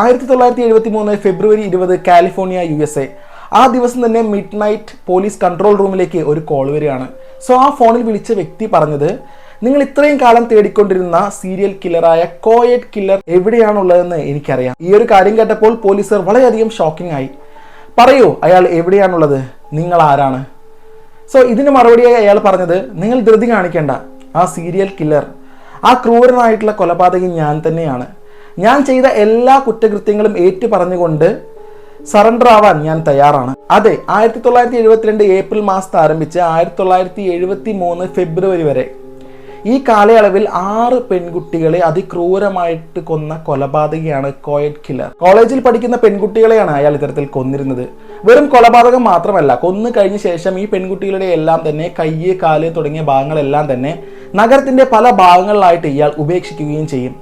ആയിരത്തി തൊള്ളായിരത്തി എഴുപത്തി മൂന്ന് ഫെബ്രുവരി ഇരുപത് കാലിഫോർണിയ യു എസ് എ ആ ദിവസം തന്നെ മിഡ് നൈറ്റ് പോലീസ് കൺട്രോൾ റൂമിലേക്ക് ഒരു കോൾ വരികയാണ്. സോ ആ ഫോണിൽ വിളിച്ച വ്യക്തി പറഞ്ഞത് നിങ്ങൾ ഇത്രയും കാലം തേടിക്കൊണ്ടിരുന്ന സീരിയൽ കില്ലറായ കോയറ്റ് കില്ലർ എവിടെയാണുള്ളതെന്ന് എനിക്കറിയാം. ഈ ഒരു കാര്യം കേട്ടപ്പോൾ പോലീസർ വളരെയധികം ഷോക്കിംഗ് ആയി. പറയൂ അയാൾ എവിടെയാണുള്ളത്? നിങ്ങൾ ആരാണ്? സോ ഇതിന് മറുപടിയായി അയാൾ പറഞ്ഞത് നിങ്ങൾ ധൃതി കാണിക്കേണ്ട. ആ സീരിയൽ കില്ലർ ആ ക്രൂരനായിട്ടുള്ള കൊലപാതകി ഞാൻ തന്നെയാണ്. ഞാൻ ചെയ്ത എല്ലാ കുറ്റകൃത്യങ്ങളും ഏറ്റു പറഞ്ഞുകൊണ്ട് സറണ്ടർ ആവാൻ ഞാൻ തയ്യാറാണ്. അതെ ആയിരത്തി തൊള്ളായിരത്തി എഴുപത്തിരണ്ട് ഏപ്രിൽ മാസത്ത് ആരംഭിച്ച് ആയിരത്തി തൊള്ളായിരത്തി എഴുപത്തി മൂന്ന് ഫെബ്രുവരി വരെ ഈ കാലയളവിൽ ആറ് പെൺകുട്ടികളെ അതിക്രൂരമായിട്ട് കൊന്ന കൊലപാതകയാണ് കോയറ്റ് കില്ലർ കോളേജിൽ പഠിക്കുന്ന പെൺകുട്ടികളെയാണ് അയാൾ ഇത്തരത്തിൽ കൊന്നിരുന്നത്. വെറും കൊലപാതകം മാത്രമല്ല കൊന്നു കഴിഞ്ഞ ശേഷം ഈ പെൺകുട്ടികളുടെ എല്ലാം തന്നെ കയ്യ് കാൽ തുടങ്ങിയ ഭാഗങ്ങളെല്ലാം തന്നെ നഗരത്തിന്റെ പല ഭാഗങ്ങളിലായിട്ട് ഇയാൾ ഉപേക്ഷിക്കുകയും ചെയ്യും.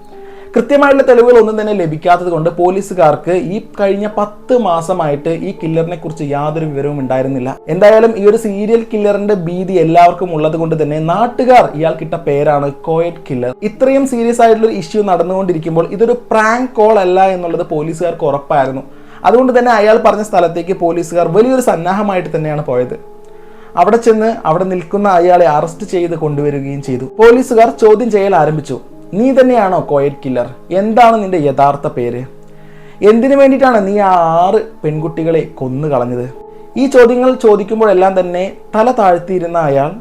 കൃത്യമായിട്ടുള്ള തെളിവുകൾ ഒന്നും തന്നെ ലഭിക്കാത്തത് കൊണ്ട് പോലീസുകാർക്ക് ഈ കഴിഞ്ഞ പത്ത് മാസമായിട്ട് ഈ കില്ലറിനെ കുറിച്ച് യാതൊരു വിവരവും ഉണ്ടായിരുന്നില്ല. എന്തായാലും ഈ ഒരു സീരിയൽ കില്ലറിന്റെ ഭീതി എല്ലാവർക്കും ഉള്ളത് കൊണ്ട് തന്നെ നാട്ടുകാർ ഇയാൾക്കിട്ട പേരാണ് കോയറ്റ് കില്ലർ ഇത്രയും സീരിയസ് ആയിട്ടുള്ള ഒരു ഇഷ്യൂ നടന്നുകൊണ്ടിരിക്കുമ്പോൾ ഇതൊരു പ്രാങ്ക് കോൾ അല്ല എന്നുള്ളത് പോലീസുകാർക്ക് ഉറപ്പായിരുന്നു. അതുകൊണ്ട് തന്നെ അയാൾ പറഞ്ഞ സ്ഥലത്തേക്ക് പോലീസുകാർ വലിയൊരു സന്നാഹമായിട്ട് തന്നെയാണ് പോയത്. അവിടെ ചെന്ന് അവിടെ നിൽക്കുന്ന അയാളെ അറസ്റ്റ് ചെയ്ത് കൊണ്ടുവരികയും ചെയ്തു. പോലീസുകാർ ചോദ്യം ചെയ്യൽ ആരംഭിച്ചു. നീ തന്നെയാണോ കോയറ്റ് കില്ലർ എന്താണ് നിന്റെ യഥാർത്ഥ പേര്? എന്തിനു വേണ്ടിയിട്ടാണ് നീ ആ ആറ് പെൺകുട്ടികളെ കൊന്നു കളഞ്ഞത്? ഈ ചോദ്യങ്ങൾ ചോദിക്കുമ്പോഴെല്ലാം തന്നെ തല താഴ്ത്തിയിരുന്ന അയാൾ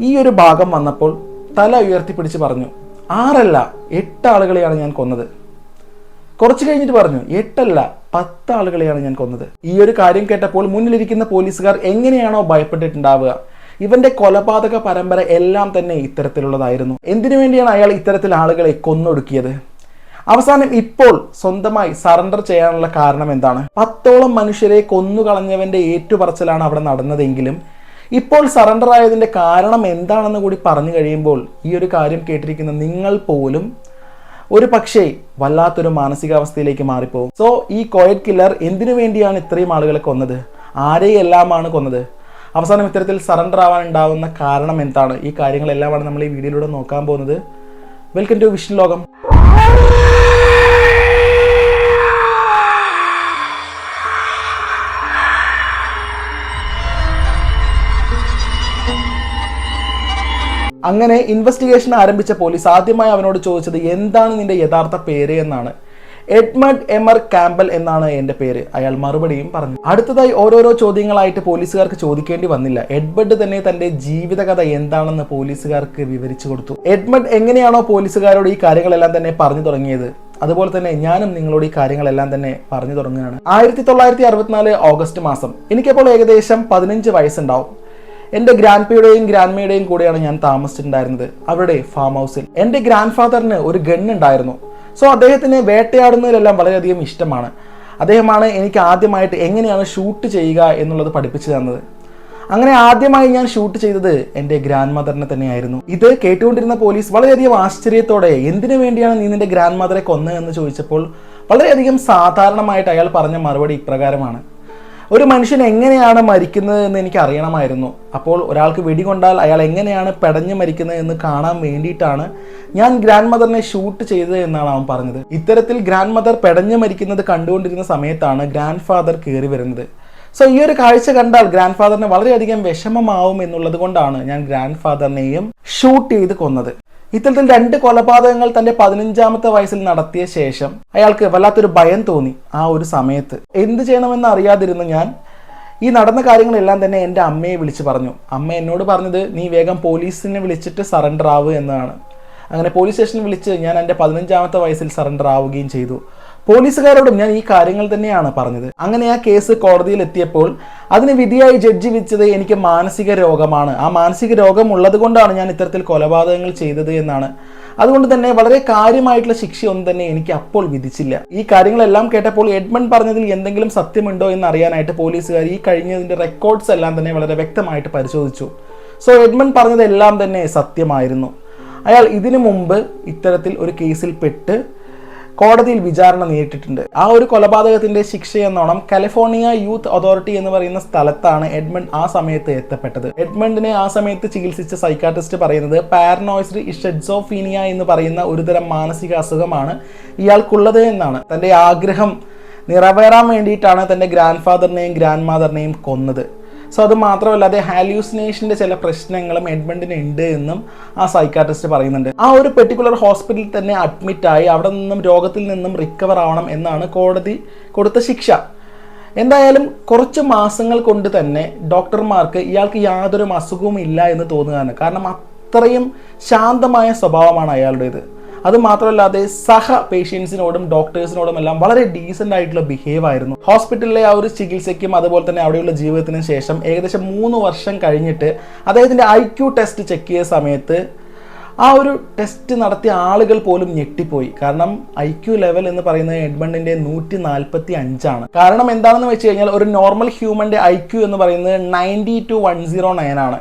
ഈ ഒരു ഭാഗം വന്നപ്പോൾ തല ഉയർത്തിപ്പിടിച്ച് പറഞ്ഞു ആറല്ല എട്ട് ആളുകളെയാണ് ഞാൻ കൊന്നത്. കുറച്ച് കഴിഞ്ഞിട്ട് പറഞ്ഞു എട്ടല്ല പത്ത് ആളുകളെയാണ് ഞാൻ കൊന്നത്. ഈ ഒരു കാര്യം കേട്ടപ്പോൾ മുന്നിലിരിക്കുന്ന പോലീസുകാർ എങ്ങനെയാണോ ഭയപ്പെട്ടിട്ടുണ്ടാവുക? ഇവന്റെ കൊലപാതക പരമ്പര എല്ലാം തന്നെ ഇത്തരത്തിലുള്ളതായിരുന്നു. എന്തിനു വേണ്ടിയാണ് അയാൾ ഇത്തരത്തിൽ ആളുകളെ കൊന്നൊടുക്കിയത്? അവസാനം ഇപ്പോൾ സ്വന്തമായി സറണ്ടർ ചെയ്യാനുള്ള കാരണം എന്താണ്? പത്തോളം മനുഷ്യരെ കൊന്നുകളഞ്ഞവന്റെ ഏറ്റുപറച്ചിലാണ് അവിടെ നടന്നതെങ്കിലും ഇപ്പോൾ സറണ്ടർ ആയതിന്റെ കാരണം എന്താണെന്ന് കൂടി പറഞ്ഞു കഴിയുമ്പോൾ ഈ ഒരു കാര്യം കേട്ടിരിക്കുന്ന നിങ്ങൾ പോലും ഒരു പക്ഷേ വല്ലാത്തൊരു മാനസികാവസ്ഥയിലേക്ക് മാറിപ്പോകും സോ ഈ കോയറ്റ് കില്ലർ എന്തിനു വേണ്ടിയാണ് ഇത്രയും ആളുകളെ കൊന്നത്? ആരെയെല്ലാമാണ് കൊന്നത്? അവസാനം ഇത്തരത്തിൽ സറണ്ടർ ആവാൻ ഉണ്ടാവുന്ന കാരണം എന്താണ്? ഈ കാര്യങ്ങളെല്ലാമാണ് നമ്മൾ ഈ വീഡിയോയിലൂടെ നോക്കാൻ പോകുന്നത്. വെൽക്കം ടു വിഷൻ ലോകം. അങ്ങനെ ഇൻവെസ്റ്റിഗേഷൻ ആരംഭിച്ച പോലീസ് ആദ്യമായി അവനോട് ചോദിച്ചത് എന്താണ് നിന്റെ യഥാർത്ഥ പേര് എന്നാണ്. എഡ്മണ്ട് എമർ കാമ്പൽ എന്നാണ് എന്റെ പേര്. അയാൾ മറുപടിയും പറഞ്ഞു. അടുത്തതായി ഓരോരോ ചോദ്യങ്ങളായിട്ട് പോലീസുകാർക്ക് ചോദിക്കേണ്ടി വന്നില്ല. എഡ്മണ്ട് തന്നെ തന്റെ ജീവിതകഥ എന്താണെന്ന് പോലീസുകാർക്ക് വിവരിച്ചു കൊടുത്തു. എഡ്മണ്ട് എങ്ങനെയാണോ പോലീസുകാരോട് ഈ കാര്യങ്ങളെല്ലാം തന്നെ പറഞ്ഞു തുടങ്ങിയത്? അതുപോലെ തന്നെ ഞാനും നിങ്ങളോട് ഈ കാര്യങ്ങളെല്ലാം തന്നെ പറഞ്ഞു തുടങ്ങുകയാണ്. ആയിരത്തി തൊള്ളായിരത്തി അറുപത്തിനാല് ഓഗസ്റ്റ് മാസം. എനിക്കപ്പോൾ ഏകദേശം പതിനഞ്ച് വയസ്സുണ്ടാവും. എന്റെ ഗ്രാൻഡ്പയുടെയും ഗ്രാൻഡ്മയുടെയും കൂടെയാണ് ഞാൻ താമസിച്ചിട്ടുണ്ടായിരുന്നത്. അവരുടെ ഫാം ഹൗസിൽ. എന്റെ ഗ്രാൻഡ് ഫാദറിന് ഒരു ഗൺ ഉണ്ടായിരുന്നു സോ അദ്ദേഹത്തിന് വേട്ടയാടുന്നതിലെല്ലാം വളരെയധികം ഇഷ്ടമാണ്. അദ്ദേഹമാണ് എനിക്ക് ആദ്യമായിട്ട് എങ്ങനെയാണ് ഷൂട്ട് ചെയ്യുക എന്നുള്ളത് പഠിപ്പിച്ചു തന്നത്. അങ്ങനെ ആദ്യമായി ഞാൻ ഷൂട്ട് ചെയ്തത് എന്റെ ഗ്രാൻഡ് മദറിനെ തന്നെയായിരുന്നു. ഇത് കേട്ടുകൊണ്ടിരുന്ന പോലീസ് വളരെയധികം ആശ്ചര്യത്തോടെ എന്തിനു വേണ്ടിയാണ് നീ നിന്റെ ഗ്രാൻഡ് മദറെ കൊന്നത്? എന്ന് ചോദിച്ചപ്പോൾ വളരെയധികം സാധാരണമായിട്ട് അയാൾ പറഞ്ഞ മറുപടി ഇപ്രകാരമാണ്. ഒരു മനുഷ്യൻ എങ്ങനെയാണ് മരിക്കുന്നത് എന്ന് എനിക്ക് അറിയണമായിരുന്നു. അപ്പോൾ ഒരാൾക്ക് വെടികൊണ്ടാൽ അയാൾ എങ്ങനെയാണ് പെടഞ്ഞു മരിക്കുന്നത് എന്ന് കാണാൻ വേണ്ടിയിട്ടാണ് ഞാൻ ഗ്രാൻഡ് മദറിനെ ഷൂട്ട് ചെയ്തത് എന്നാണ് അവൻ പറഞ്ഞത്. ഇത്തരത്തിൽ ഗ്രാൻഡ് മദർ പെടഞ്ഞു മരിക്കുന്നത് കണ്ടുകൊണ്ടിരുന്ന സമയത്താണ് ഗ്രാൻഡ് ഫാദർ കയറി വരുന്നത്. സോ ഈ ഒരു കാഴ്ച കണ്ടാൽ ഗ്രാൻഡ് ഫാദറിന് വളരെയധികം വിഷമമാവും എന്നുള്ളത് കൊണ്ടാണ് ഞാൻ ഗ്രാൻഡ് ഫാദറിനെയും ഷൂട്ട് ചെയ്ത് കൊന്നത്. ഇത്തരത്തിൽ രണ്ട് കൊലപാതകങ്ങൾ തന്റെ പതിനഞ്ചാമത്തെ വയസ്സിൽ നടത്തിയ ശേഷം അയാൾക്ക് വല്ലാത്തൊരു ഭയം തോന്നി ആ ഒരു സമയത്ത്. എന്ത് ചെയ്യണമെന്ന് അറിയാതിരുന്നു ഞാൻ ഈ നടന്ന കാര്യങ്ങളെല്ലാം തന്നെ എന്റെ അമ്മയെ വിളിച്ച് പറഞ്ഞു. അമ്മ എന്നോട് പറഞ്ഞത് നീ വേഗം പോലീസിനെ വിളിച്ചിട്ട് സറണ്ടർ ആവുക എന്നാണ്. അങ്ങനെ പോലീസ് സ്റ്റേഷനിൽ വിളിച്ച് ഞാൻ എന്റെ പതിനഞ്ചാമത്തെ വയസ്സിൽ സറണ്ടർ ആവുകയും ചെയ്തു. പോലീസുകാരോടും ഞാൻ ഈ കാര്യങ്ങൾ തന്നെയാണ് പറഞ്ഞത്. അങ്ങനെ ആ കേസ് കോടതിയിൽ എത്തിയപ്പോൾ അതിന് വിധിയായി ജഡ്ജി വിധിച്ചത് എനിക്ക് മാനസിക രോഗമാണ്. ആ മാനസിക രോഗം ഉള്ളത് കൊണ്ടാണ് ഞാൻ ഇത്തരത്തിൽ കൊലപാതകങ്ങൾ ചെയ്തത് എന്നാണ്. അതുകൊണ്ട് തന്നെ വളരെ കാര്യമായിട്ടുള്ള ശിക്ഷയൊന്നും തന്നെ എനിക്ക് അപ്പോൾ വിധിച്ചില്ല. ഈ കാര്യങ്ങളെല്ലാം കേട്ടപ്പോൾ എഡ്മണ്ട് പറഞ്ഞതിൽ എന്തെങ്കിലും സത്യമുണ്ടോ എന്ന് അറിയാനായിട്ട് പോലീസുകാർ ഈ കഴിഞ്ഞതിന്റെ റെക്കോർഡ്സ് എല്ലാം തന്നെ വളരെ വ്യക്തമായിട്ട് പരിശോധിച്ചു. സോ എഡ്മണ്ട് പറഞ്ഞതെല്ലാം തന്നെ സത്യമായിരുന്നു. അയാൾ ഇതിനു മുമ്പ് ഇത്തരത്തിൽ ഒരു കേസിൽ പെട്ട് കോടതിയിൽ വിചാരണ നേരിട്ടിട്ടുണ്ട്. ആ ഒരു കൊലപാതകത്തിന്റെ ശിക്ഷ എന്നോണം കാലിഫോർണിയ യൂത്ത് അതോറിറ്റി എന്ന് പറയുന്ന സ്ഥലത്താണ് എഡ്മണ്ട് ആ സമയത്ത് എത്തപ്പെട്ടത്. എഡ്മണ്ടിനെ ആ സമയത്ത് ചികിത്സിച്ച സൈക്കാട്രിസ്റ്റ് പറയുന്നത് പാരനോയിസ്ഡ് ഇഷെഡ്സോഫീനിയ എന്ന് പറയുന്ന ഒരുതരം മാനസിക അസുഖമാണ് ഇയാൾക്കുള്ളത് എന്നാണ്. തന്റെ ആഗ്രഹം നിറവേറാൻ വേണ്ടിയിട്ടാണ് തന്റെ ഗ്രാൻഡ് ഫാദറിനെയും ഗ്രാൻഡ് മാതറിനെയും കൊന്നത്. സോ അത് മാത്രമല്ല അത് ഹാലൂസിനേഷന്റെ ചില പ്രശ്നങ്ങളും എഡ്മണ്ടിന് ഉണ്ട് എന്നും ആ സൈക്കാട്രിസ്റ്റ് പറയുന്നുണ്ട്. ആ ഒരു പെർട്ടിക്കുലർ ഹോസ്പിറ്റലിൽ തന്നെ അഡ്മിറ്റായി അവിടെ നിന്നും രോഗത്തിൽ നിന്നും റിക്കവർ ആവണം എന്നാണ് കോടതി കൊടുത്ത ശിക്ഷ. എന്തായാലും കുറച്ച് മാസങ്ങൾ കൊണ്ട് തന്നെ ഡോക്ടർമാർക്ക് ഇയാൾക്ക് യാതൊരു അസുഖവും ഇല്ല എന്ന് തോന്നുകയാണ്. കാരണം അത്രയും ശാന്തമായ സ്വഭാവമാണ് അയാളുടേത്. അത് മാത്രമല്ലാതെ സഹ പേഷ്യൻസിനോടും ഡോക്ടേഴ്സിനോടും എല്ലാം വളരെ ഡീസെന്റ് ആയിട്ടുള്ള ബിഹേവ് ആയിരുന്നു. ഹോസ്പിറ്റലിലെ ആ ഒരു ചികിത്സയ്ക്കും അതുപോലെ തന്നെ അവിടെയുള്ള ജീവിതത്തിനും ശേഷം ഏകദേശം മൂന്ന് വർഷം കഴിഞ്ഞിട്ട് അദ്ദേഹത്തിന്റെ ഐ ക്യു ടെസ്റ്റ് ചെക്ക് ചെയ്ത സമയത്ത് ആ ഒരു ടെസ്റ്റ് നടത്തിയ ആളുകൾ പോലും ഞെട്ടിപ്പോയി. കാരണം ഐ ക്യു ലെവൽ എന്ന് പറയുന്നത് എഡ്മണ്ടിന്റെ നൂറ്റി നാൽപ്പത്തി അഞ്ചാണ് കാരണം എന്താണെന്ന് വെച്ച് കഴിഞ്ഞാൽ ഒരു നോർമൽ ഹ്യൂമന്റെ ഐ ക്യു എന്ന് പറയുന്നത് ninety two one zero nine ആണ്.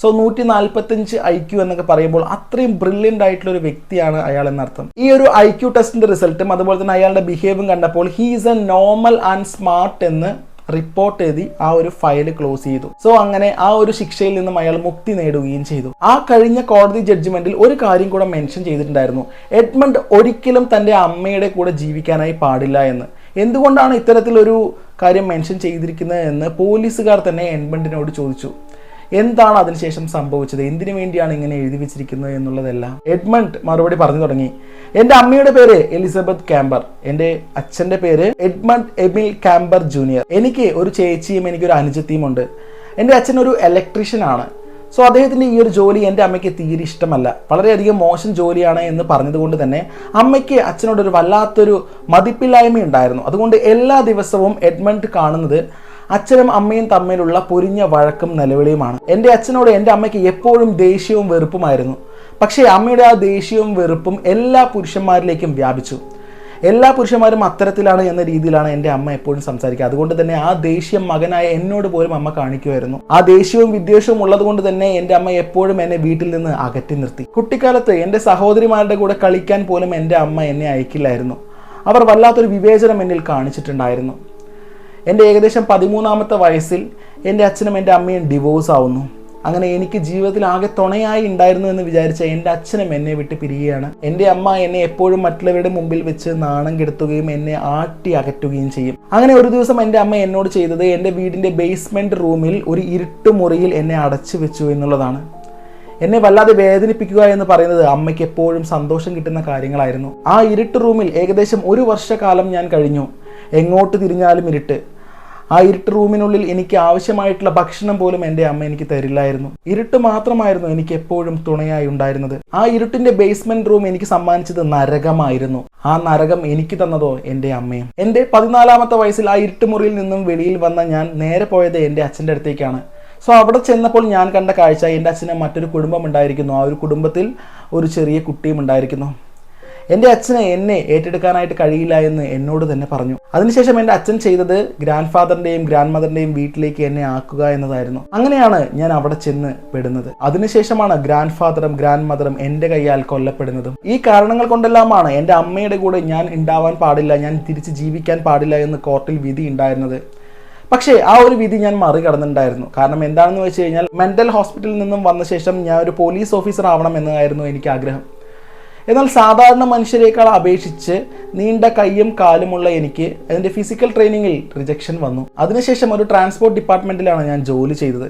സോ നൂറ്റി നാൽപ്പത്തഞ്ച് ഐ ക്യു എന്നൊക്കെ പറയുമ്പോൾ അത്രയും ബ്രില്യന്റ് ആയിട്ടുള്ള ഒരു വ്യക്തിയാണ് അയാൾ എന്നർത്ഥം. ഈ ഒരു ഐ ക്യു ടെസ്റ്റിന്റെ റിസൾട്ടും അതുപോലെ തന്നെ അയാളുടെ ബിഹേവും കണ്ടപ്പോൾ he is a normal and smart എന്ന് റിപ്പോർട്ട് എഴുതി ആ ഒരു ഫയൽ ക്ലോസ് ചെയ്തു. സോ അങ്ങനെ ആ ഒരു ശിക്ഷയിൽ നിന്നും അയാൾ മുക്തി നേടുകയും ചെയ്തു. ആ കഴിഞ്ഞ കോടതി ജഡ്ജ്മെന്റിൽ ഒരു കാര്യം കൂടെ മെൻഷൻ ചെയ്തിട്ടുണ്ടായിരുന്നു. എഡ്മണ്ട് ഒരിക്കലും തന്റെ അമ്മയുടെ കൂടെ ജീവിക്കാനായി പാടില്ല എന്ന്. എന്തുകൊണ്ടാണ് ഇത്തരത്തിലൊരു കാര്യം മെൻഷൻ ചെയ്തിരിക്കുന്നത് എന്ന് പോലീസുകാർ തന്നെ എഡ്മണ്ടിനോട് ചോദിച്ചു. എന്താണ് അതിനുശേഷം സംഭവിച്ചത്? എന്തിനു വേണ്ടിയാണ് ഇങ്ങനെ എഴുതി വെച്ചിരിക്കുന്നത് എന്നുള്ളതെല്ലാം? എഡ്മണ്ട് മറുപടി പറഞ്ഞു തുടങ്ങി. എന്റെ അമ്മയുടെ പേര് എലിസബത്ത് ക്യാമ്പർ എന്റെ അച്ഛന്റെ പേര് എഡ്മണ്ട് എമിൽ ക്യാമ്പർ ജൂനിയർ. എനിക്ക് ഒരു ചേച്ചിയും എനിക്കൊരു അനുജത്തിയും ഉണ്ട്. എന്റെ അച്ഛൻ ഒരു ഇലക്ട്രീഷ്യൻ ആണ്. സോ അദ്ദേഹത്തിന്റെ ഈ ഒരു ജോലി എന്റെ അമ്മയ്ക്ക് തീരെ ഇഷ്ടമല്ല. വളരെയധികം മോശം ജോലിയാണ് എന്ന് പറഞ്ഞതുകൊണ്ട് തന്നെ അമ്മയ്ക്ക് അച്ഛനോടൊരു വല്ലാത്തൊരു മതിപ്പില്ലായ്മ ഉണ്ടായിരുന്നു അതുകൊണ്ട് എല്ലാ ദിവസവും എഡ്മണ്ട് കാണുന്നത് അച്ഛനും അമ്മയും തമ്മിലുള്ള പൊരിഞ്ഞ വഴക്കും നിലവിളിയുമാണ്. എന്റെ അച്ഛനോട് എന്റെ അമ്മയ്ക്ക് എപ്പോഴും ദേഷ്യവും വെറുപ്പുമായിരുന്നു. പക്ഷേ അമ്മയുടെ ആ ദേഷ്യവും വെറുപ്പും എല്ലാ പുരുഷന്മാരിലേക്കും വ്യാപിച്ചു. എല്ലാ പുരുഷന്മാരും അത്തരത്തിലാണ് എന്ന രീതിയിലാണ് എന്റെ അമ്മ എപ്പോഴും സംസാരിക്കുക. അതുകൊണ്ട് തന്നെ ആ ദേഷ്യം മകനായ എന്നോട് പോലും അമ്മ കാണിക്കുമായിരുന്നു. ആ ദേഷ്യവും വിദ്വേഷവും ഉള്ളതുകൊണ്ട് തന്നെ എന്റെ അമ്മ എപ്പോഴും എന്നെ വീട്ടിൽ നിന്ന് അകറ്റി നിർത്തി. കുട്ടിക്കാലത്ത് എന്റെ സഹോദരിമാരുടെ കൂടെ കളിക്കാൻ പോലും എന്റെ അമ്മ എന്നെ അയക്കില്ലായിരുന്നു. അവർ വല്ലാത്തൊരു വിവേചനം എന്നിൽ കാണിച്ചിട്ടുണ്ടായിരുന്നു. എന്റെ ഏകദേശം പതിമൂന്നാമത്തെ വയസ്സിൽ എന്റെ അച്ഛനും എന്റെ അമ്മയും ഡിവോഴ്സ് ആവുന്നു. അങ്ങനെ എനിക്ക് ജീവിതത്തിൽ ആകെ തുണയായി ഉണ്ടായിരുന്നു എന്ന് വിചാരിച്ച എന്റെ അച്ഛനും എന്നെ വിട്ട് പിരിയുകയാണ്. എന്റെ അമ്മ എന്നെ എപ്പോഴും മറ്റുള്ളവരുടെ മുമ്പിൽ വെച്ച് നാണം കെടുത്തുകയും എന്നെ ആട്ടി അകറ്റുകയും ചെയ്യും. അങ്ങനെ ഒരു ദിവസം എന്റെ അമ്മ എന്നോട് ചെയ്തത് എന്റെ വീടിന്റെ ബേസ്മെന്റ് റൂമിൽ ഒരു ഇരുട്ട് മുറിയിൽ എന്നെ അടച്ചു വെച്ചു എന്നുള്ളതാണ്. എന്നെ വല്ലാതെ വേദനിപ്പിക്കുക എന്ന് പറയുന്നത് അമ്മയ്ക്ക് എപ്പോഴും സന്തോഷം കിട്ടുന്ന കാര്യങ്ങളായിരുന്നു. ആ ഇരുട്ട് റൂമിൽ ഏകദേശം ഒരു വർഷക്കാലം ഞാൻ കഴിഞ്ഞു. എങ്ങോട്ട് തിരിഞ്ഞാലും ഇരുട്ട്. ആ ഇരുട്ട് റൂമിനുള്ളിൽ എനിക്ക് ആവശ്യമായിട്ടുള്ള ഭക്ഷണം പോലും എന്റെ അമ്മ എനിക്ക് തരില്ലായിരുന്നു. ഇരുട്ട് മാത്രമായിരുന്നു എനിക്ക് എപ്പോഴും തുണയായി ഉണ്ടായിരുന്നത്. ആ ഇരുട്ടിന്റെ ബേസ്മെന്റ് റൂം എനിക്ക് സമ്മാനിച്ചത് നരകമായിരുന്നു. ആ നരകം എനിക്ക് തന്നതോ എന്റെ അമ്മയും. എന്റെ പതിനാലാമത്തെ വയസ്സിൽ ആ ഇരുട്ട് മുറിയിൽ നിന്നും വെളിയിൽ വന്ന ഞാൻ നേരെ പോയത് എന്റെ അച്ഛന്റെ അടുത്തേക്കാണ്. സോ അവിടെ ചെന്നപ്പോൾ ഞാൻ കണ്ട കാഴ്ച എന്റെ അച്ഛന് മറ്റൊരു കുടുംബം ഉണ്ടായിരിക്കുന്നു. ആ ഒരു കുടുംബത്തിൽ ഒരു ചെറിയ കുട്ടിയും ഉണ്ടായിരിക്കുന്നു. എന്റെ അച്ഛന് എന്നെ ഏറ്റെടുക്കാനായിട്ട് കഴിയില്ല എന്ന് എന്നോട് തന്നെ പറഞ്ഞു. അതിനുശേഷം എന്റെ അച്ഛൻ ചെയ്തത് ഗ്രാൻഡ് ഫാദറിന്റെയും ഗ്രാൻഡ് മദറിന്റെയും വീട്ടിലേക്ക് എന്നെ ആക്കുക എന്നതായിരുന്നു. അങ്ങനെയാണ് ഞാൻ അവിടെ ചെന്ന് പെടുന്നത്. അതിനുശേഷമാണ് ഗ്രാൻഡ് ഫാദറും ഗ്രാൻഡ് മദറും എന്റെ കൈയാൽ കൊല്ലപ്പെടുന്നതും. ഈ കാരണങ്ങൾ കൊണ്ടെല്ലാമാണ് എന്റെ അമ്മയുടെ കൂടെ ഞാൻ ഉണ്ടാവാൻ പാടില്ല ഞാൻ തിരിച്ച് ജീവിക്കാൻ പാടില്ല എന്ന് കോർട്ടിൽ വിധി ഉണ്ടായിരുന്നത്. പക്ഷേ ആ ഒരു വിധി ഞാൻ മറികടന്നിട്ടുണ്ടായിരുന്നു. കാരണം എന്താണെന്ന് വെച്ച് കഴിഞ്ഞാൽ മെന്റൽ ഹോസ്പിറ്റലിൽ നിന്നും വന്ന ശേഷം ഞാൻ ഒരു പോലീസ് ഓഫീസർ ആവണം എന്നായിരുന്നു എനിക്ക് ആഗ്രഹം. എന്നാൽ സാധാരണ മനുഷ്യരെക്കാൾ അപേക്ഷിച്ച് നീണ്ട കൈയും കാലുമുള്ള എനിക്ക് അതിന്റെ ഫിസിക്കൽ ട്രെയിനിങ്ങിൽ റിജക്ഷൻ വന്നു. അതിനുശേഷം ഒരു ട്രാൻസ്പോർട്ട് ഡിപ്പാർട്ട്മെന്റിലാണ് ഞാൻ ജോലി ചെയ്തത്.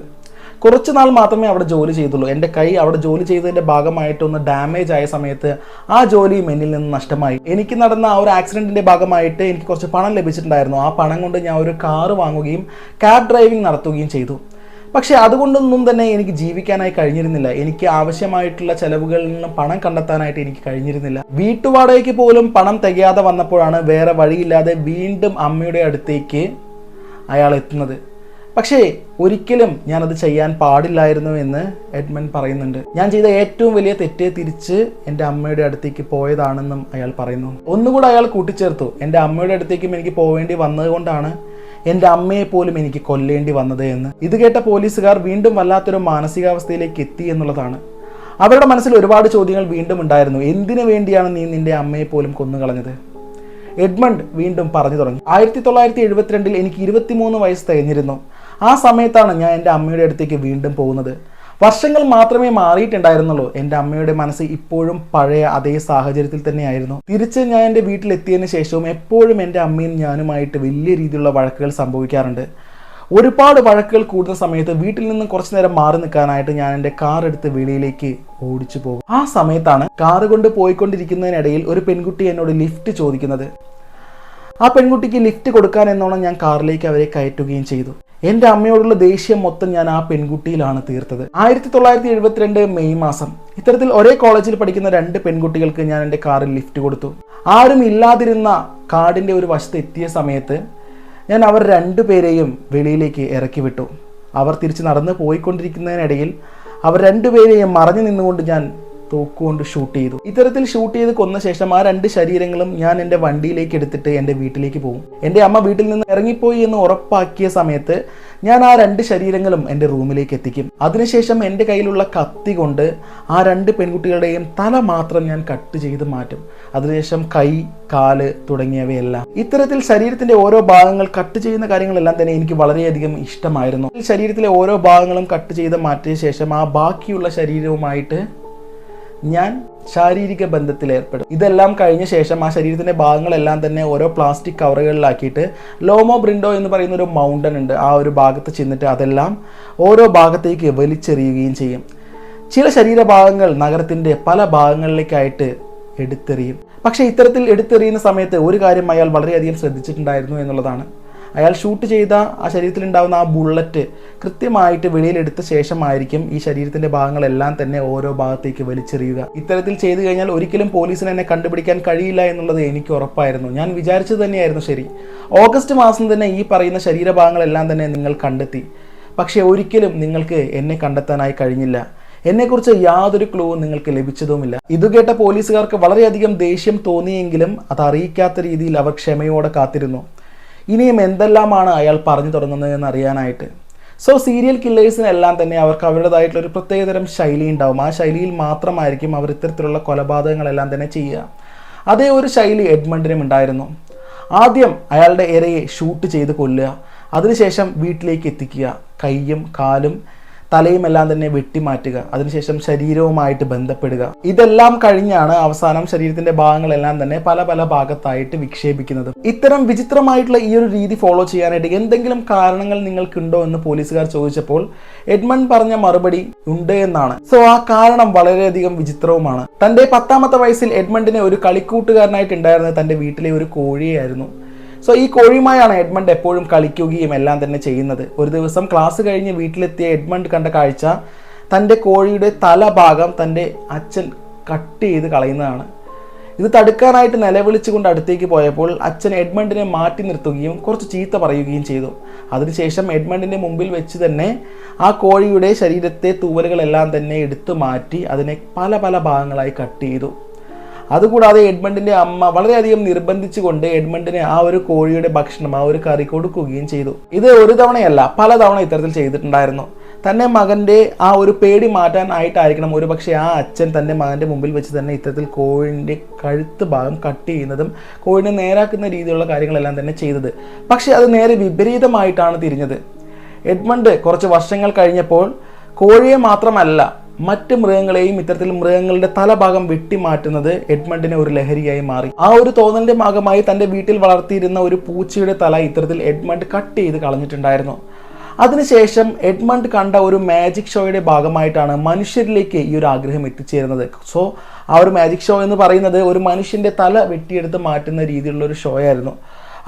കുറച്ച് നാൾ മാത്രമേ അവിടെ ജോലി ചെയ്തുള്ളൂ. എന്റെ കൈ അവിടെ ജോലി ചെയ്തതിന്റെ ഭാഗമായിട്ടൊന്ന് ഡാമേജ് ആയ സമയത്ത് ആ ജോലിയും എന്നിൽ നിന്ന് നഷ്ടമായി. എനിക്ക് നടന്ന ആ ഒരു ആക്സിഡന്റിന്റെ ഭാഗമായിട്ട് എനിക്ക് കുറച്ച് പണം ലഭിച്ചിട്ടുണ്ടായിരുന്നു. ആ പണം കൊണ്ട് ഞാൻ ഒരു കാറ് വാങ്ങുകയും ക്യാബ് ഡ്രൈവിംഗ് നടത്തുകയും ചെയ്തു. പക്ഷേ അതുകൊണ്ടൊന്നും തന്നെ എനിക്ക് ജീവിക്കാനായി കഴിഞ്ഞിരുന്നില്ല. എനിക്ക് ആവശ്യമായിട്ടുള്ള ചെലവുകളിൽ നിന്ന് പണം കണ്ടെത്താനായിട്ട് എനിക്ക് കഴിഞ്ഞിരുന്നില്ല. വീട്ടുവാടകയ്ക്ക് പോലും പണം തികയാതെ വന്നപ്പോഴാണ് വേറെ വഴിയില്ലാതെ വീണ്ടും അമ്മയുടെ അടുത്തേക്ക് അയാൾ എത്തുന്നത്. പക്ഷേ ഒരിക്കലും ഞാനത് ചെയ്യാൻ പാടില്ലായിരുന്നു എന്ന് എഡ്മൻ പറയുന്നുണ്ട്. ഞാൻ ചെയ്ത ഏറ്റവും വലിയ തെറ്റ് തിരിച്ച് എന്റെ അമ്മയുടെ അടുത്തേക്ക് പോയതാണെന്നും അയാൾ പറയുന്നു. ഒന്നുകൂടെ അയാൾ കൂട്ടിച്ചേർത്തു. എന്റെ അമ്മയുടെ അടുത്തേക്കും എനിക്ക് പോവേണ്ടി വന്നതുകൊണ്ടാണ് എന്റെ അമ്മയെ പോലും എനിക്ക് കൊല്ലേണ്ടി വന്നത് എന്ന്. ഇത് കേട്ട പോലീസുകാർ വീണ്ടും വല്ലാത്തൊരു മാനസികാവസ്ഥയിലേക്ക് എത്തി എന്നുള്ളതാണ്. അവരുടെ മനസ്സിൽ ഒരുപാട് ചോദ്യങ്ങൾ വീണ്ടും ഉണ്ടായിരുന്നു. എന്തിനു വേണ്ടിയാണ് നീ നിന്റെ അമ്മയെ പോലും കൊന്നുകളഞ്ഞത്? എഡ്മണ്ട് വീണ്ടും പറഞ്ഞു തുടങ്ങി. ആയിരത്തി തൊള്ളായിരത്തി എഴുപത്തിരണ്ടിൽ എനിക്ക് ഇരുപത്തിമൂന്ന് വയസ്സ് തികഞ്ഞിരുന്നു. ആ സമയത്താണ് ഞാൻ എന്റെ അമ്മയുടെ അടുത്തേക്ക് വീണ്ടും പോകുന്നത്. വർഷങ്ങൾ മാത്രമേ മാറിയിട്ടുണ്ടായിരുന്നുള്ളൂ. എന്റെ അമ്മയുടെ മനസ്സ് ഇപ്പോഴും പഴയ അതേ സാഹചര്യത്തിൽ തന്നെയായിരുന്നു. തിരിച്ച് ഞാൻ എന്റെ വീട്ടിലെത്തിയതിന് ശേഷവും എപ്പോഴും എന്റെ അമ്മയും ഞാനുമായിട്ട് വലിയ രീതിയിലുള്ള വഴക്കുകൾ സംഭവിക്കാറുണ്ട്. ഒരുപാട് വഴക്കുകൾ കൂടുന്ന സമയത്ത് വീട്ടിൽ നിന്ന് കുറച്ചു നേരം മാറി നിൽക്കാനായിട്ട് ഞാൻ എന്റെ കാർ എടുത്ത് വെളിയിലേക്ക് ഓടിച്ചു പോകും. ആ സമയത്താണ് കാറ് കൊണ്ട് പോയിക്കൊണ്ടിരിക്കുന്നതിനിടയിൽ ഒരു പെൺകുട്ടി എന്നോട് ലിഫ്റ്റ് ചോദിക്കുന്നത്. ആ പെൺകുട്ടിക്ക് ലിഫ്റ്റ് കൊടുക്കാൻ എന്നോണം ഞാൻ കാറിലേക്ക് അവരെ കയറ്റുകയും ചെയ്തു. എന്റെ അമ്മയോടുള്ള ദേഷ്യം മൊത്തം ഞാൻ ആ പെൺകുട്ടിയിലാണ് തീർത്തത്. ആയിരത്തി തൊള്ളായിരത്തി എഴുപത്തിരണ്ട് മെയ് മാസം ഇത്തരത്തിൽ ഒരേ കോളേജിൽ പഠിക്കുന്ന രണ്ട് പെൺകുട്ടികൾക്ക് ഞാൻ എന്റെ കാറിൽ ലിഫ്റ്റ് കൊടുത്തു. ആരും ഇല്ലാതിരുന്ന കാടിന്റെ ഒരു വശത്ത് എത്തിയ സമയത്ത് ഞാൻ അവർ രണ്ടുപേരെയും വെളിയിലേക്ക് ഇറക്കി വിട്ടു. അവർ തിരിച്ച് നടന്ന് പോയിക്കൊണ്ടിരിക്കുന്നതിനിടയിൽ അവർ രണ്ടുപേരെയും മറഞ്ഞു നിന്നുകൊണ്ട് ഞാൻ തോക്കുകൊണ്ട് ഷൂട്ട് ചെയ്തു. ഇത്തരത്തിൽ ഷൂട്ട് ചെയ്ത് കൊന്ന ശേഷം ആ രണ്ട് ശരീരങ്ങളും ഞാൻ എന്റെ വണ്ടിയിലേക്ക് എടുത്തിട്ട് എന്റെ വീട്ടിലേക്ക് പോകും. എന്റെ അമ്മ വീട്ടിൽ നിന്ന് ഇറങ്ങിപ്പോയി എന്ന് ഉറപ്പാക്കിയ സമയത്ത് ഞാൻ ആ രണ്ട് ശരീരങ്ങളും എന്റെ റൂമിലേക്ക് എത്തിക്കും. അതിനുശേഷം എന്റെ കയ്യിലുള്ള കത്തി കൊണ്ട് ആ രണ്ട് പെൺകുട്ടികളുടെയും തല മാത്രം ഞാൻ കട്ട് ചെയ്ത് മാറ്റും. അതിനുശേഷം കൈ കാൽ തുടങ്ങിയവയെല്ലാം. ഇത്തരത്തിൽ ശരീരത്തിന്റെ ഓരോ ഭാഗങ്ങൾ കട്ട് ചെയ്യുന്ന കാര്യങ്ങളെല്ലാം തന്നെ എനിക്ക് വളരെയധികം ഇഷ്ടമായിരുന്നു. ശരീരത്തിലെ ഓരോ ഭാഗങ്ങളും കട്ട് ചെയ്ത് മാറ്റിയ ശേഷം ആ ബാക്കിയുള്ള ശരീരവുമായിട്ട് ഞാൻ ശാരീരിക ബന്ധത്തിൽ ഏർപ്പെടും. ഇതെല്ലാം കഴിഞ്ഞ ശേഷം ആ ശരീരത്തിന്റെ ഭാഗങ്ങളെല്ലാം തന്നെ ഓരോ പ്ലാസ്റ്റിക് കവറുകളിലാക്കിയിട്ട് ലോമോ ബ്രിൻഡോ എന്ന് പറയുന്ന ഒരു മൗണ്ടൻ ഉണ്ട്. ആ ഒരു ഭാഗത്ത് ചെന്നിട്ട് അതെല്ലാം ഓരോ ഭാഗത്തേക്ക് വലിച്ചെറിയുകയും ചെയ്യും. ചില ശരീരഭാഗങ്ങൾ നഗരത്തിന്റെ പല ഭാഗങ്ങളിലേക്കായിട്ട് എടുത്തെറിയും. പക്ഷേ ഇത്തരത്തിൽ എടുത്തെറിയുന്ന സമയത്ത് ഒരു കാര്യം അയാൾ വളരെയധികം ശ്രദ്ധിച്ചിട്ടുണ്ടായിരുന്നു എന്നുള്ളതാണ്. അയാൾ ഷൂട്ട് ചെയ്ത ആ ശരീരത്തിലുണ്ടാകുന്ന ആ ബുള്ളറ്റ് കൃത്യമായിട്ട് വെളിയിലെടുത്ത ശേഷമായിരിക്കും ഈ ശരീരത്തിന്റെ ഭാഗങ്ങളെല്ലാം തന്നെ ഓരോ ഭാഗത്തേക്ക് വലിച്ചെറിയുക. ഇത്തരത്തിൽ ചെയ്തു കഴിഞ്ഞാൽ ഒരിക്കലും പോലീസിന് എന്നെ കണ്ടുപിടിക്കാൻ കഴിയില്ല എന്നുള്ളത് എനിക്ക് ഉറപ്പായിരുന്നു. ഞാൻ വിചാരിച്ചത് തന്നെയായിരുന്നു ശരി. ഓഗസ്റ്റ് മാസം തന്നെ ഈ പറയുന്ന ശരീരഭാഗങ്ങളെല്ലാം തന്നെ നിങ്ങൾ കണ്ടെത്തി. പക്ഷേ ഒരിക്കലും നിങ്ങൾക്ക് എന്നെ കണ്ടെത്താനായി കഴിഞ്ഞില്ല. എന്നെക്കുറിച്ച് യാതൊരു ക്ലൂവും നിങ്ങൾക്ക് ലഭിച്ചതുമില്ല. ഇത് കേട്ട പോലീസുകാർക്ക് വളരെയധികം ദേഷ്യം തോന്നിയെങ്കിലും അത് അറിയിക്കാത്ത രീതിയിൽ അവർ ക്ഷമയോടെ കാത്തിരുന്നു. ഇനിയും എന്തെല്ലാമാണ് അയാൾ പറഞ്ഞു തുടങ്ങുന്നതെന്ന് അറിയാനായിട്ട് സോ സീരിയൽ കില്ലേഴ്സിനെല്ലാം തന്നെ അവർക്ക് അവരുടേതായിട്ടുള്ള ഒരു പ്രത്യേകതരം ശൈലി ഉണ്ടാവും. ആ ശൈലിയിൽ മാത്രമായിരിക്കും അവർ ഇത്തരത്തിലുള്ള കൊലപാതകങ്ങളെല്ലാം തന്നെ ചെയ്യുക. അതേ ഒരു ശൈലി എഡ്മണ്ടിനും ഉണ്ടായിരുന്നു. ആദ്യം അയാളുടെ ഇരയെ ഷൂട്ട് ചെയ്ത് കൊല്ലുക. അതിനുശേഷം വീട്ടിലേക്ക് എത്തിക്കുക. കൈയും കാലും തലയും എല്ലാം തന്നെ വെട്ടിമാറ്റുക അതിനുശേഷം ശരീരവുമായിട്ട് ബന്ധപ്പെടുക. ഇതെല്ലാം കഴിഞ്ഞാണ് അവസാനം ശരീരത്തിന്റെ ഭാഗങ്ങളെല്ലാം തന്നെ പല പല ഭാഗത്തായിട്ട് വിക്ഷേപിക്കുന്നത്. ഇത്തരം വിചിത്രമായിട്ടുള്ള ഈ ഒരു രീതി ഫോളോ ചെയ്യാനായിട്ട് എന്തെങ്കിലും കാരണങ്ങൾ നിങ്ങൾക്കുണ്ടോ എന്ന് പോലീസുകാർ ചോദിച്ചപ്പോൾ എഡ്മൺ പറഞ്ഞ മറുപടി ഉണ്ട് എന്നാണ്. സോ ആ കാരണം വളരെയധികം വിചിത്രവുമാണ്. തന്റെ പത്താമത്തെ വയസ്സിൽ എഡ്മണ്ടിനെ ഒരു കളിക്കൂട്ടുകാരനായിട്ട് ഉണ്ടായിരുന്നത് തന്റെ വീട്ടിലെ ഒരു കോഴിയായിരുന്നു. സോ ഈ കോഴിയുമായാണ് എഡ്മണ്ട് എപ്പോഴും കളിക്കുകയും എല്ലാം തന്നെ ചെയ്യുന്നത്. ഒരു ദിവസം ക്ലാസ് കഴിഞ്ഞ് വീട്ടിലെത്തിയ എഡ്മണ്ട് കണ്ട കാഴ്ച തന്റെ കോഴിയുടെ തലഭാഗം തന്റെ അച്ഛൻ കട്ട് ചെയ്ത് കളയുന്നതാണ്. ഇത് തടുക്കാനായിട്ട് നിലവിളിച്ചുകൊണ്ട് അടുത്തേക്ക് പോയപ്പോൾ അച്ഛൻ എഡ്മണ്ടിനെ മാറ്റി നിർത്തുകയും കുറച്ച് ചീത്ത പറയുകയും ചെയ്തു. അതിനുശേഷം എഡ്മണ്ടിന്റെ മുമ്പിൽ വെച്ച് തന്നെ ആ കോഴിയുടെ ശരീരത്തെ തൂവലുകളെല്ലാം തന്നെ എടുത്തു മാറ്റി അതിനെ പല പല ഭാഗങ്ങളായി കട്ട് ചെയ്തു. അതുകൂടാതെ എഡ്മണ്ടിന്റെ അമ്മ വളരെയധികം നിർബന്ധിച്ചുകൊണ്ട് എഡ്മണ്ടിനെ ആ ഒരു കോഴിയുടെ ഭക്ഷണം ആ ഒരു കറി കൊടുക്കുകയും ചെയ്തു. ഇത് ഒരു തവണയല്ല പല തവണ ഇത്തരത്തിൽ ചെയ്തിട്ടുണ്ടായിരുന്നു. തന്റെ മകന്റെ ആ ഒരു പേടി മാറ്റാൻ ആയിട്ടായിരിക്കണം. ഒരു പക്ഷേ ആ അച്ഛൻ തന്റെ മകന്റെ മുമ്പിൽ വെച്ച് തന്നെ ഇത്തരത്തിൽ കോഴിന്റെ കഴുത്ത് ഭാഗം കട്ട് ചെയ്യുന്നതും കോഴിനെ നേരാക്കുന്ന രീതിയിലുള്ള കാര്യങ്ങളെല്ലാം തന്നെ ചെയ്തത്. പക്ഷേ അത് നേരെ വിപരീതമായിട്ടാണ് തിരിഞ്ഞത്. എഡ്മണ്ട് കുറച്ച് വർഷങ്ങൾ കഴിഞ്ഞപ്പോൾ കോഴിയെ മാത്രമല്ല മറ്റ് മൃഗങ്ങളെയും ഇത്തരത്തിൽ മൃഗങ്ങളുടെ തലഭാഗം വെട്ടിമാറ്റുന്നത് എഡ്മണ്ടിനെ ഒരു ലഹരിയായി മാറി. ആ ഒരു തോന്നലിന്റെ ഭാഗമായി തന്റെ വീട്ടിൽ വളർത്തിയിരുന്ന ഒരു പൂച്ചയുടെ തല ഇത്തരത്തിൽ എഡ്മണ്ട് കട്ട് ചെയ്ത് കളഞ്ഞിട്ടുണ്ടായിരുന്നു. അതിനുശേഷം എഡ്മണ്ട് കണ്ട ഒരു മാജിക് ഷോയുടെ ഭാഗമായിട്ടാണ് മനുഷ്യരിലേക്ക് ഈ ഒരു ആഗ്രഹം എത്തിച്ചേരുന്നത്. സോ ആ ഒരു മാജിക് ഷോ എന്ന് പറയുന്നത് ഒരു മനുഷ്യന്റെ തല വെട്ടിയെടുത്ത് മാറ്റുന്ന രീതിയിലുള്ള ഒരു ഷോ ആയിരുന്നു.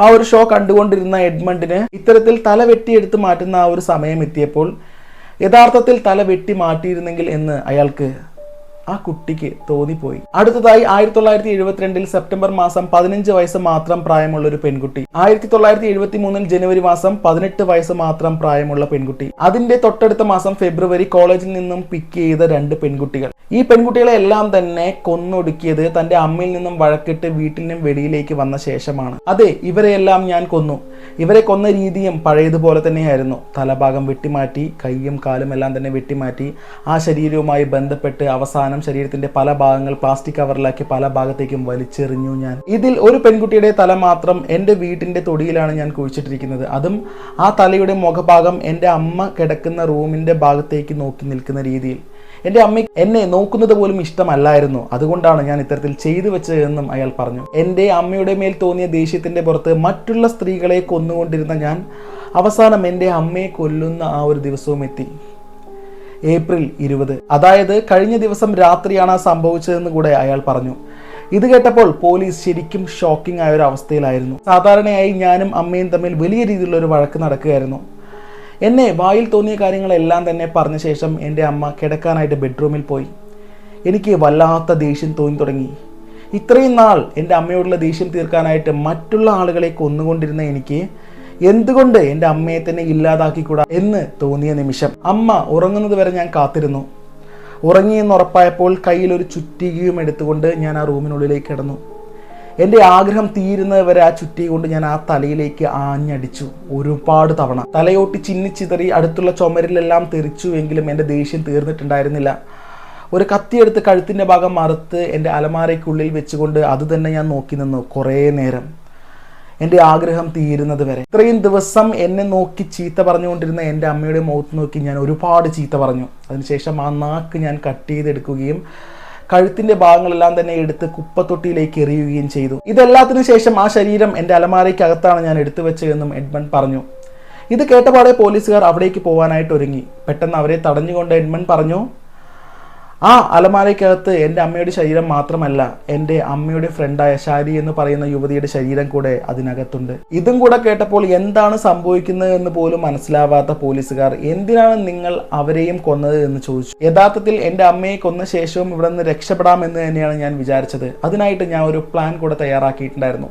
ആ ഒരു ഷോ കണ്ടുകൊണ്ടിരുന്ന എഡ്മണ്ടിന് ഇത്തരത്തിൽ തല വെട്ടിയെടുത്ത് മാറ്റുന്ന ആ ഒരു സമയം എത്തിയപ്പോൾ യഥാർത്ഥത്തിൽ തല വെട്ടി മാറ്റിയിരുന്നെങ്കിൽ എന്ന് അയാൾക്ക് ആ കുട്ടിക്ക് തോന്നിപ്പോയി. അടുത്തതായി ആയിരത്തി തൊള്ളായിരത്തി എഴുപത്തിരണ്ടിൽ സെപ്റ്റംബർ മാസം പതിനഞ്ച് വയസ്സ് മാത്രം പ്രായമുള്ള ഒരു പെൺകുട്ടി. ആയിരത്തി തൊള്ളായിരത്തി എഴുപത്തി മൂന്നിൽ ജനുവരി മാസം പതിനെട്ട് വയസ്സ് മാത്രം പ്രായമുള്ള പെൺകുട്ടി. അതിന്റെ തൊട്ടടുത്ത മാസം ഫെബ്രുവരി കോളേജിൽ നിന്നും പിക്ക് ചെയ്ത രണ്ട് പെൺകുട്ടികൾ. ഈ പെൺകുട്ടികളെ എല്ലാം തന്നെ കൊന്നൊടുക്കിയത് തന്റെ അമ്മയിൽ നിന്നും വഴക്കിട്ട് വീട്ടിൽ നിന്നും വെളിയിലേക്ക് വന്ന ശേഷമാണ്. അതെ ഇവരെയെല്ലാം ഞാൻ കൊന്നു. ഇവരെ കൊന്ന രീതിയും പഴയതുപോലെ തന്നെയായിരുന്നു. തലഭാഗം വെട്ടിമാറ്റി കൈയും കാലും എല്ലാം തന്നെ വെട്ടിമാറ്റി ആ ശരീരവുമായി ബന്ധപ്പെട്ട് അവസാനം അവസാനം ശരീരത്തിന്റെ പല ഭാഗങ്ങൾ പ്ലാസ്റ്റിക് കവറിലാക്കി പല ഭാഗത്തേക്കും വലിച്ചെറിഞ്ഞു ഞാൻ. ഇതിൽ ഒരു പെൺകുട്ടിയുടെ തല മാത്രം എന്റെ വീട്ടിന്റെ തൊടിയിലാണ് ഞാൻ കുഴിച്ചിട്ടിരിക്കുന്നത്. അതും ആ തലയുടെ മുഖഭാഗം എന്റെ അമ്മ കിടക്കുന്ന റൂമിന്റെ ഭാഗത്തേക്ക് നോക്കി നിൽക്കുന്ന രീതിയിൽ. എന്റെ അമ്മ എന്നെ നോക്കുന്നത് പോലും ഇഷ്ടമല്ലായിരുന്നു. അതുകൊണ്ടാണ് ഞാൻ ഇത്തരത്തിൽ ചെയ്തു വെച്ചതെന്നും അയാൾ പറഞ്ഞു. എന്റെ അമ്മയുടെ മേൽ തോന്നിയ ദേഷ്യത്തിന്റെ പുറത്ത് മറ്റുള്ള സ്ത്രീകളെ കൊന്നുകൊണ്ടിരുന്ന ഞാൻ അവസാനം എന്റെ അമ്മയെ കൊല്ലുന്ന ആ ഒരു ദിവസവും എത്തി. ഏപ്രിൽ ഇരുപത്. അതായത് കഴിഞ്ഞ ദിവസം രാത്രിയാണ് സംഭവിച്ചതെന്ന് കൂടെ അയാൾ പറഞ്ഞു. ഇത് കേട്ടപ്പോൾ പോലീസ് ശരിക്കും ഷോക്കിംഗ് ആയ ഒരു അവസ്ഥയിലായിരുന്നു. സാധാരണയായി ഞാനും അമ്മയും തമ്മിൽ വലിയ രീതിയിലുള്ള ഒരു വഴക്ക് നടക്കുകയായിരുന്നു. എന്നെ വായിൽ തോന്നിയ കാര്യങ്ങളെല്ലാം തന്നെ പറഞ്ഞ ശേഷം എന്റെ അമ്മ കിടക്കാനായിട്ട് ബെഡ്റൂമിൽ പോയി. എനിക്ക് വല്ലാത്ത ദേഷ്യം തോന്നി തുടങ്ങി. ഇത്രയും നാൾ എന്റെ അമ്മയോടുള്ള ദേഷ്യം തീർക്കാനായിട്ട് മറ്റുള്ള ആളുകളെ കൊന്നുകൊണ്ടിരുന്ന എനിക്ക് എന്തുകൊണ്ട് എന്റെ അമ്മയെ തന്നെ ഇല്ലാതാക്കിക്കൂടാ എന്ന് തോന്നിയ നിമിഷം അമ്മ ഉറങ്ങുന്നത് വരെ ഞാൻ കാത്തിരുന്നു. ഉറങ്ങിയെന്ന് ഉറപ്പായപ്പോൾ കയ്യിൽ ഒരു ചുറ്റികയും എടുത്തുകൊണ്ട് ഞാൻ ആ റൂമിനുള്ളിലേക്ക് കിടന്നു. എന്റെ ആഗ്രഹം തീരുന്നത് വരെ ആ ചുറ്റി കൊണ്ട് ഞാൻ ആ തലയിലേക്ക് ആഞ്ഞടിച്ചു ഒരുപാട് തവണ. തലയോട്ടി ചിന്നിച്ചിതറി അടുത്തുള്ള ചുമരിലെല്ലാം തെറിച്ചു എങ്കിലും എന്റെ ദേഷ്യം തീർന്നിട്ടുണ്ടായിരുന്നില്ല. ഒരു കത്തിയെടുത്ത് കഴുത്തിന്റെ ഭാഗം മറുത്ത് എന്റെ അലമാരയ്ക്കുള്ളിൽ വെച്ചുകൊണ്ട് അത് തന്നെ ഞാൻ നോക്കി നിന്നു കുറേ നേരം. എന്റെ ആഗ്രഹം തീരുന്നത് വരെ. ഇത്രയും ദിവസം എന്നെ നോക്കി ചീത്ത പറഞ്ഞുകൊണ്ടിരുന്ന എന്റെ അമ്മയുടെ മുഖത്ത് നോക്കി ഞാൻ ഒരുപാട് ചീത്ത പറഞ്ഞു. അതിനുശേഷം ആ നാക്ക് ഞാൻ കട്ട് ചെയ്തെടുക്കുകയും കഴുത്തിന്റെ ഭാഗങ്ങളെല്ലാം തന്നെ എടുത്ത് കുപ്പത്തൊട്ടിയിലേക്ക് എറിയുകയും ചെയ്തു. ഇതെല്ലാത്തിനു ശേഷം ആ ശരീരം എന്റെ അലമാരയ്ക്കകത്താണ് ഞാൻ എടുത്തു വെച്ചതെന്നും എഡ്മൺ പറഞ്ഞു. ഇത് കേട്ടപാടെ പോലീസുകാർ അവിടേക്ക് പോകാനായിട്ട് ഒരുങ്ങി പെട്ടെന്ന് അവരെ തടഞ്ഞുകൊണ്ട് എഡ്മൺ പറഞ്ഞു ആ അലമാരയ്ക്കകത്ത് എന്റെ അമ്മയുടെ ശരീരം മാത്രമല്ല എന്റെ അമ്മയുടെ ഫ്രണ്ടായ ഷാരി എന്ന് പറയുന്ന യുവതിയുടെ ശരീരം കൂടെ അതിനകത്തുണ്ട്. ഇതും കൂടെ കേട്ടപ്പോൾ എന്താണ് സംഭവിക്കുന്നത് എന്ന് പോലും മനസ്സിലാവാത്ത പോലീസുകാർ എന്തിനാണ് നിങ്ങൾ അവരെയും കൊന്നത് എന്ന് ചോദിച്ചു. യഥാർത്ഥത്തിൽ എന്റെ അമ്മയെ കൊന്ന ശേഷവും ഇവിടെ നിന്ന് രക്ഷപ്പെടാമെന്ന് തന്നെയാണ് ഞാൻ വിചാരിച്ചത്. അതിനായിട്ട് ഞാൻ ഒരു പ്ലാൻ കൂടെ തയ്യാറാക്കിയിട്ടുണ്ടായിരുന്നു.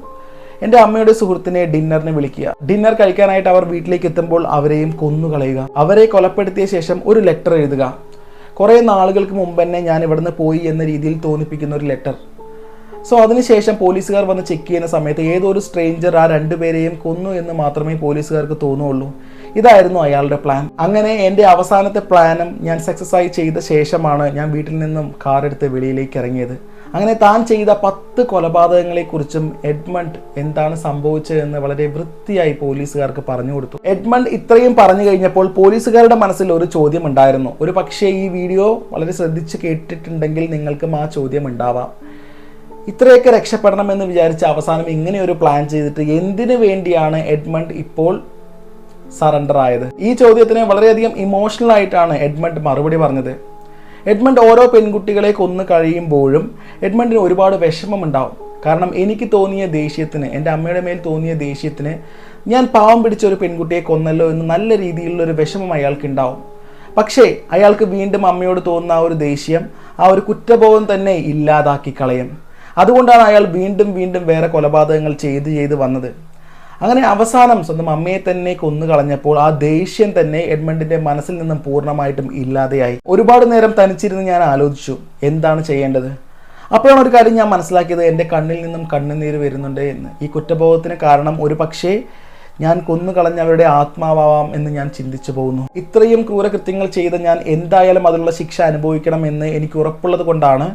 എന്റെ അമ്മയുടെ സുഹൃത്തിനെ ഡിന്നറിന് വിളിക്കുക. ഡിന്നർ കഴിക്കാനായിട്ട് അവർ വീട്ടിലേക്ക് എത്തുമ്പോൾ അവരെയും കൊന്നുകളയുക. അവരെ കൊലപ്പെടുത്തിയ ശേഷം ഒരു ലെറ്റർ എഴുതുക. കുറേ നാളുകൾക്ക് മുമ്പ് തന്നെ ഞാൻ ഇവിടുന്ന് പോയി എന്ന രീതിയിൽ തോന്നിപ്പിക്കുന്ന ഒരു ലെറ്റർ സോ അതിനുശേഷം പോലീസുകാർ വന്ന് ചെക്ക് ചെയ്യുന്ന സമയത്ത് ഏതൊരു സ്ട്രേഞ്ചർ ആ രണ്ടുപേരെയും കൊന്നു എന്ന് മാത്രമേ പോലീസുകാർക്ക് തോന്നുള്ളൂ ഇതായിരുന്നു അയാളുടെ പ്ലാൻ അങ്ങനെ എന്റെ അവസാനത്തെ പ്ലാനും ഞാൻ സക്സസ് ആയി ചെയ്ത ശേഷമാണ് ഞാൻ വീട്ടിൽ നിന്നും കാറെടുത്ത് വെളിയിലേക്ക് ഇറങ്ങിയത്. അങ്ങനെ താൻ ചെയ്ത പത്ത് കൊലപാതകങ്ങളെക്കുറിച്ചും എഡ്മണ്ട് എന്താണ് സംഭവിച്ചതെന്ന് വളരെ വൃത്തിയായി പോലീസുകാർക്ക് പറഞ്ഞു കൊടുത്തു. എഡ്മണ്ട് ഇത്രയും പറഞ്ഞു കഴിഞ്ഞപ്പോൾ പോലീസുകാരുടെ മനസ്സിൽ ഒരു ചോദ്യം ഉണ്ടായിരുന്നു. ഒരു പക്ഷേ ഈ വീഡിയോ വളരെ ശ്രദ്ധിച്ച് കേട്ടിട്ടുണ്ടെങ്കിൽ നിങ്ങൾക്കും ആ ചോദ്യം ഉണ്ടാവാം. ഇത്രയൊക്കെ രക്ഷപ്പെടണമെന്ന് വിചാരിച്ച അവസാനം ഇങ്ങനെ ഒരു പ്ലാൻ ചെയ്തിട്ട് എന്തിനു വേണ്ടിയാണ് എഡ്മണ്ട് ഇപ്പോൾ സറണ്ടർ ആയത്? ഈ ചോദ്യത്തിന് വളരെയധികം ഇമോഷണൽ ആയിട്ടാണ് എഡ്മണ്ട് മറുപടി പറഞ്ഞത്. എഡ്മണ്ട് ഓരോ പെൺകുട്ടികളെ കൊന്നു കഴിയുമ്പോഴും എഡ്മണ്ടിന് ഒരുപാട് വിഷമമുണ്ടാവും. കാരണം എനിക്ക് തോന്നിയ ദേഷ്യത്തിന് എന്റെ അമ്മയുടെ മേൽ തോന്നിയ ദേഷ്യത്തിന് ഞാൻ പാവം പിടിച്ച ഒരു പെൺകുട്ടിയെ കൊന്നല്ലോ എന്ന് നല്ല രീതിയിലുള്ള ഒരു വിഷമം അയാൾക്ക് ഉണ്ടാവും പക്ഷേ അയാൾക്ക് വീണ്ടും അമ്മയോട് തോന്നുന്ന ആ ഒരു ദേഷ്യം ആ ഒരു കുറ്റബോധം തന്നെ ഇല്ലാതാക്കി കളയും. അതുകൊണ്ടാണ് അയാൾ വീണ്ടും വീണ്ടും വേറെ കൊലപാതകങ്ങൾ ചെയ്ത് ചെയ്ത് വന്നത്. അങ്ങനെ അവസാനം സ്വന്തം അമ്മയെ തന്നെ കൊന്നു കളഞ്ഞപ്പോൾ ആ ദേഷ്യം തന്നെ എഡ്മണ്ടിന്റെ മനസ്സിൽ നിന്നും പൂർണമായിട്ടും ഇല്ലാതെയായി. ഒരുപാട് നേരം തനിച്ചിരുന്ന് ഞാൻ ആലോചിച്ചു എന്താണ് ചെയ്യേണ്ടത്? അപ്പോഴാണ് ഒരു കാര്യം ഞാൻ മനസ്സിലാക്കിയത് എന്റെ കണ്ണിൽ നിന്നും കണ്ണുനീര് വരുന്നുണ്ട് എന്ന്. ഈ കുറ്റബോധത്തിന് കാരണം ഒരു പക്ഷേ ഞാൻ കൊന്നു കളഞ്ഞവരുടെ ആത്മാവാം എന്ന് ഞാൻ ചിന്തിച്ചു പോകുന്നു. ഇത്രയും ക്രൂരകൃത്യങ്ങൾ ചെയ്ത് ഞാൻ എന്തായാലും അതിനുള്ള ശിക്ഷ അനുഭവിക്കണം എന്ന് എനിക്ക് ഉറപ്പുള്ളത് കൊണ്ടാണ്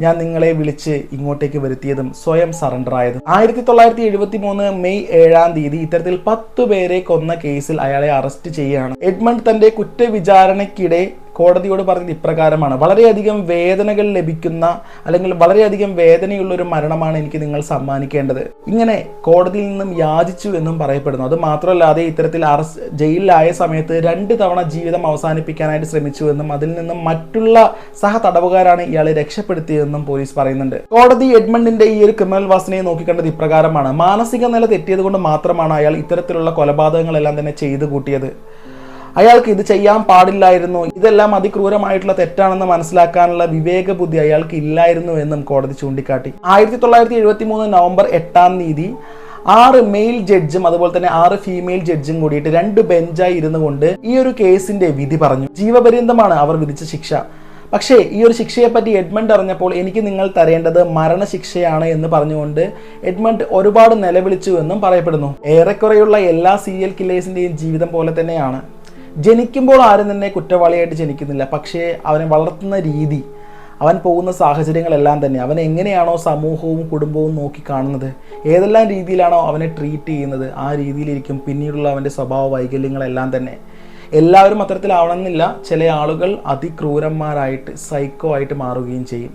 ഞാൻ നിങ്ങളെ വിളിച്ച് ഇങ്ങോട്ടേക്ക് വരുത്തിയതും സ്വയം സറണ്ടർ ആയതും. ആയിരത്തി തൊള്ളായിരത്തി എഴുപത്തി മൂന്ന് മെയ് ഏഴാം തീയതി ഇത്തരത്തിൽ പത്ത് പേരെ കൊന്ന കേസിൽ അയാളെ അറസ്റ്റ് ചെയ്യുകയാണ്. എഡ്മണ്ട് തന്റെ കുറ്റവിചാരണയ്ക്കിടെ കോടതിയോട് പറഞ്ഞത് ഇപ്രകാരമാണ്. വളരെയധികം വേദനകൾ ലഭിക്കുന്ന അല്ലെങ്കിൽ വളരെയധികം വേദനയുള്ള ഒരു മരണമാണ് എനിക്ക് നിങ്ങൾ സമ്മാനിക്കേണ്ടത്. ഇങ്ങനെ കോടതിയിൽ നിന്നും യാചിച്ചു എന്നും പറയപ്പെടുന്നു. അത് മാത്രമല്ലാതെ ഇത്തരത്തിൽ അറസ്റ്റ് ജയിലിലായ സമയത്ത് രണ്ട് തവണ ജീവിതം അവസാനിപ്പിക്കാനായിട്ട് ശ്രമിച്ചു എന്നും അതിൽ നിന്നും മറ്റുള്ള സഹ തടവുകാരാണ് ഇയാളെ രക്ഷപ്പെടുത്തിയതെന്നും പോലീസ് പറയുന്നുണ്ട്. കോടതി എഡ്മണ്ടിന്റെ ഈ ഒരു ക്രിമിനൽ വാസനയെ നോക്കിക്കണ്ടത് ഇപ്രകാരമാണ്. മാനസിക നില തെറ്റിയത് കൊണ്ട് മാത്രമാണ് അയാൾ ഇത്തരത്തിലുള്ള കൊലപാതകങ്ങളെല്ലാം തന്നെ ചെയ്തു കൂട്ടിയത്. അയാൾക്ക് ഇത് ചെയ്യാൻ പാടില്ലായിരുന്നു. ഇതെല്ലാം അതിക്രൂരമായിട്ടുള്ള തെറ്റാണെന്ന് മനസ്സിലാക്കാനുള്ള വിവേക ബുദ്ധി അയാൾക്ക് ഇല്ലായിരുന്നു എന്നും കോടതി ചൂണ്ടിക്കാട്ടി. ആയിരത്തി തൊള്ളായിരത്തി എഴുപത്തി മൂന്ന് നവംബർ എട്ടാം തീയതി ആറ് മെയിൽ ജഡ്ജും അതുപോലെ തന്നെ ആറ് ഫീമെയിൽ ജഡ്ജും കൂടിയിട്ട് രണ്ട് ബെഞ്ചായി ഇരുന്നു കൊണ്ട് ഈ ഒരു കേസിന്റെ വിധി പറഞ്ഞു. ജീവപര്യന്തമാണ് അവർ വിധിച്ച ശിക്ഷ. പക്ഷേ ഈ ഒരു ശിക്ഷയെപ്പറ്റി എഡ്മണ്ട് അറിഞ്ഞപ്പോൾ എനിക്ക് നിങ്ങൾ തരേണ്ടത് മരണശിക്ഷയാണ് എന്ന് പറഞ്ഞുകൊണ്ട് എഡ്മണ്ട് ഒരുപാട് നിലവിളിച്ചു എന്നും പറയപ്പെടുന്നു. ഏറെക്കുറെയുള്ള എല്ലാ സീരിയൽ കില്ലേഴ്സിന്റെയും ജീവിതം പോലെ തന്നെയാണ്. ജനിക്കുമ്പോൾ ആരും തന്നെ കുറ്റവാളിയായിട്ട് ജനിക്കുന്നില്ല. പക്ഷേ അവനെ വളർത്തുന്ന രീതി അവൻ പോകുന്ന സാഹചര്യങ്ങളെല്ലാം തന്നെ അവൻ എങ്ങനെയാണോ സമൂഹവും കുടുംബവും നോക്കി കാണുന്നത് ഏതെല്ലാം രീതിയിലാണോ അവനെ ട്രീറ്റ് ചെയ്യുന്നത് ആ രീതിയിലിരിക്കും പിന്നീടുള്ള അവന്റെ സ്വഭാവ വൈകല്യങ്ങളെല്ലാം തന്നെ. എല്ലാവരും അത്തരത്തിലാവണമെന്നില്ല. ചില ആളുകൾ അതിക്രൂരന്മാരായിട്ട് സൈക്കോ ആയിട്ട് മാറുകയും ചെയ്യും.